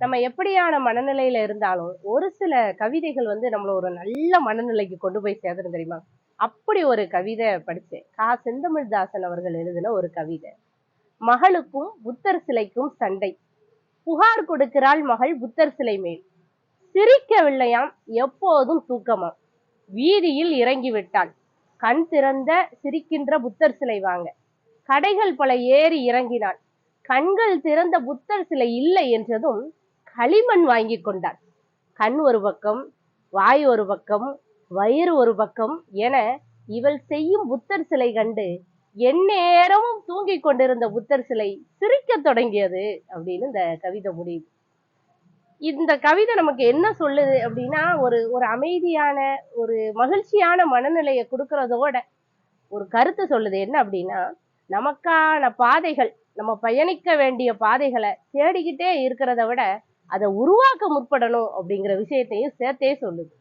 நம்ம எப்படியான மனநிலையில இருந்தாலும் ஒரு சில கவிதைகள் வந்து நம்மள ஒரு நல்ல மனநிலைக்கு கொண்டு போய் சேர்த்துரும் தெரியுமா? அப்படி ஒரு கவிதை படிச்சேன் கா. செந்தமிழ்தாசன் அவர்கள் எழுதின ஒரு கவிதை. மகளுக்கும் புத்தர் சிலைக்கும் சண்டை. புகார் கொடுக்கிறாள் மகள் புத்தர் சிலை மேல். சிரிக்கவில்லையாம் எப்போதும் தூக்கமாம். வீதியில் இறங்கி விட்டாள் கண் திறந்த சிரிக்கின்ற புத்தர் சிலை வாங்க. கடைகள் பல ஏறி இறங்கினாள். கண்கள் திறந்த புத்தர் சிலை இல்லை என்றதும் களிமண் வாங்கி கொண்டாள் கண் ஒரு பக்கம் வாய் ஒரு பக்கம் வயிறு ஒரு பக்கம் என இவள் செய்யும் புத்தர் சிலை கண்டு எந்நேரமும் தூங்கிக் கொண்டிருந்த புத்தர் சிலை சிரிக்கத் தொடங்கியது அப்படின்னு இந்த கவிதை முடியுது. இந்த கவிதை நமக்கு என்ன சொல்லுது அப்படின்னா ஒரு ஒரு அமைதியான ஒரு மகிழ்ச்சியான மனநிலையை கொடுக்கறதோட ஒரு கருத்து சொல்லுது. என்ன அப்படின்னா நமக்கான பாதைகள் நம்ம பயணிக்க வேண்டிய பாதைகளை தேடிக்கிட்டே இருக்கிறத விட அதை உருவாக்க முற்படணும் அப்படிங்கிற விஷயத்தையும் சேர்த்தே சொல்லுது.